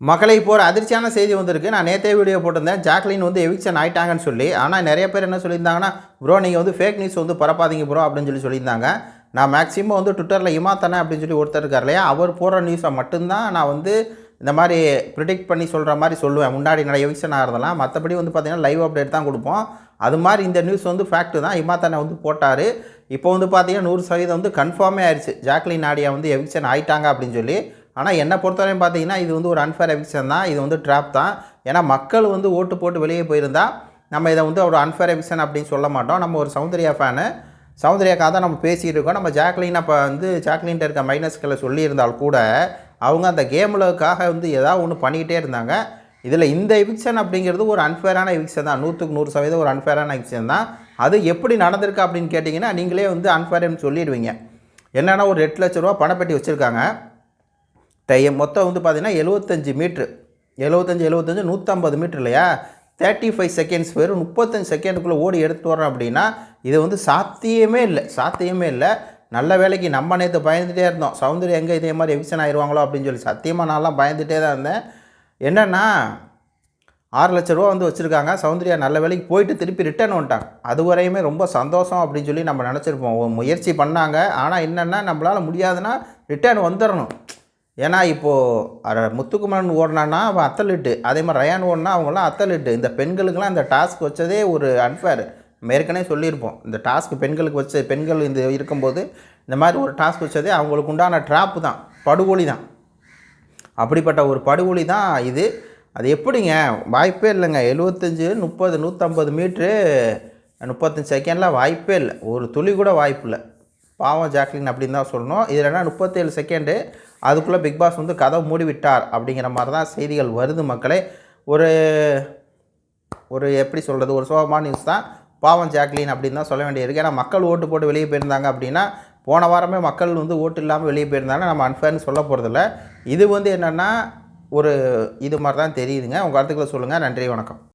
மக்களை இப்போ ஒரு அதிர்ச்சியான செய்தி வந்திருக்கு. நான் நேற்றே வீடியோ போட்டிருந்தேன். ஜாக்லின் வந்து எவிக்ஷன் ஆயிட்டாங்கன்னு சொல்லி. ஆனால் நிறைய பேர் என்ன சொல்லியிருந்தாங்கன்னா ப்ரோ நீங்கள் வந்து ஃபேக் நியூஸ் வந்து பரப்பாதீங்க ப்ரோ அப்படின்னு சொல்லி சொல்லியிருந்தாங்க. நான் மேக்ஸிமம் வந்து ட்விட்டரில் இமாத்தானே அப்படின்னு சொல்லி ஒருத்தர் இருக்கார் இல்லையா? அவர் போடுற நியூஸை மட்டும்தான் நான் வந்து இந்த மாதிரி ப்ரிடிக்ட் பண்ணி சொல்கிற மாதிரி சொல்லுவேன். முன்னாடி நிறைய எவிக்ஷன் ஆகிறதெல்லாம். மற்றபடி வந்து பார்த்தீங்கன்னா லைவ் அப்டேட் தான் கொடுப்போம். அது மாதிரி இந்த நியூஸ் வந்து ஃபேக்ட்டு தான். இமாத்தானே வந்து போட்டார். இப்போ வந்து பார்த்தீங்கன்னா நூறு சதவீதம் வந்து கன்ஃபார்மே ஆயிடுச்சு ஜாக்லின் நாடியா வந்து எவிக்ஷன் ஆயிட்டாங்க அப்படின்னு சொல்லி. ஆனால் என்னை பொறுத்தவரையும் பார்த்தீங்கன்னா இது வந்து ஒரு அன்ஃபேர் எவிக்ஷன் தான். இது வந்து ட்ராப் தான். ஏன்னா மக்கள் வந்து ஓட்டு போட்டு வெளியே போயிருந்தால் நம்ம இதை வந்து ஒரு அன்ஃபேர் எவிக்ஷன் அப்படின்னு சொல்ல மாட்டோம். நம்ம ஒரு சௌந்தர்யா ஃபேனு சௌந்தர்யாக்காக தான் நம்ம பேசிகிட்டு இருக்கோம். நம்ம ஜாக்லின் அப்போ வந்து ஜாக்லின்ட்ட இருக்க மைனஸ்களை சொல்லியிருந்தால் கூட அவங்க அந்த கேமுலக்காக வந்து ஏதாவது ஒன்று பண்ணிக்கிட்டே இருந்தாங்க. இதில் இந்த எவிக்ஷன் அப்படிங்கிறது ஒரு அன்ஃபேரான எவிக்ஷன் தான். நூற்றுக்கு நூறு சதவீதம் ஒரு அன்ஃபேரான எவிக்ஷன் தான். அது எப்படி நடந்திருக்கு அப்படின்னு கேட்டிங்கன்னா நீங்களே வந்து அன்ஃபேர்னு சொல்லிடுவீங்க. என்னென்னா ஒரு எட்டு லட்ச ரூபா பணப்பெட்டி வச்சுருக்காங்க. மொத்தம் வந்து பார்த்தீங்கன்னா எழுபத்தஞ்சு மீட்ரு. எழுபத்தஞ்சு எழுபத்தஞ்சு நூற்றம்பது மீட்ரு இல்லையா? தேர்ட்டி ஃபைவ் செகண்ட்ஸ் வெறும் முப்பத்தஞ்சு செகண்டுக்குள்ளே ஓடி எடுத்துகிட்டு வரோம் அப்படின்னா இது வந்து சாத்தியமே இல்லை. சாத்தியமே இல்லை. நல்ல வேலைக்கு நம்ம நேற்று பயந்துகிட்டே இருந்தோம். சௌந்தர்யா எங்கே இதே மாதிரி எவிக்ஷன் ஆயிடுவாங்களோ அப்படின்னு சொல்லி. சத்தியமாக நான்லாம் பயந்துகிட்டே தான் இருந்தேன். என்னென்னா ஆறு லட்ச ரூபா வந்து வச்சுருக்காங்க. சௌந்தர்யா நல்ல வேலைக்கு போயிட்டு திருப்பி ரிட்டர்ன் வந்துட்டாங்க அது வரையுமே ரொம்ப சந்தோஷம் அப்படின்னு சொல்லி நம்ம நினச்சிருப்போம். முயற்சி பண்ணாங்க. ஆனால் என்னென்னா நம்மளால் முடியாதுன்னா ரிட்டர்ன் வந்துடணும். ஏன்னா இப்போது முத்துக்குமரன் ஓடினான்னா அவன் அத்தலிட்டு. அதே மாதிரி ரயான் ஓடினா அவங்களாம் அத்தலிட்டு. இந்த பெண்களுக்கெல்லாம் இந்த டாஸ்க் வச்சதே ஒரு அன்ஃபேர் நம்ம ஏற்கனவே சொல்லியிருப்போம். இந்த டாஸ்க் பெண்களுக்கு வச்ச பெண்கள் இந்த இருக்கும்போது இந்த மாதிரி ஒரு டாஸ்க் வச்சதே அவங்களுக்கு உண்டான ட்ராப்பு தான். படுகொலி தான். அப்படிப்பட்ட ஒரு படுகொலி தான் இது. அது எப்படிங்க? வாய்ப்பே இல்லைங்க. எழுபத்தஞ்சு முப்பது நூற்றம்பது மீட்ரு முப்பத்தஞ்சு செகண்டில் வாய்ப்பே இல்லை. ஒரு துளி கூட வாய்ப்பு இல்லை. பாவம் ஜாக்லின் அப்படின்னு தான் சொல்லணும். இதில் என்ன முப்பத்தேழு செகண்டு அதுக்குள்ளே பிக் பாஸ் வந்து கதவை மூடி விட்டார் அப்படிங்கிற மாதிரி தான் செய்திகள் வருது மக்களே. ஒரு ஒரு எப்படி சொல்கிறது ஒரு சோகமான நியூஸ் தான். பாவம் ஜாக்லின் அப்படின்னு தான் சொல்ல வேண்டியிருக்கு. ஏன்னா மக்கள் ஓட்டு போட்டு வெளியே போயிருந்தாங்க அப்படின்னா போன வாரமே மக்கள் வந்து ஓட்டு இல்லாமல் வெளியே போயிருந்தாங்க. நம்ம அன்ஃபேர்னு சொல்ல போகிறதில்ல இது வந்து என்னென்னா ஒரு இது மாதிரி தான் தெரியுதுங்க. உங்கள் கருத்துக்களை சொல்லுங்கள் நன்றி வணக்கம்.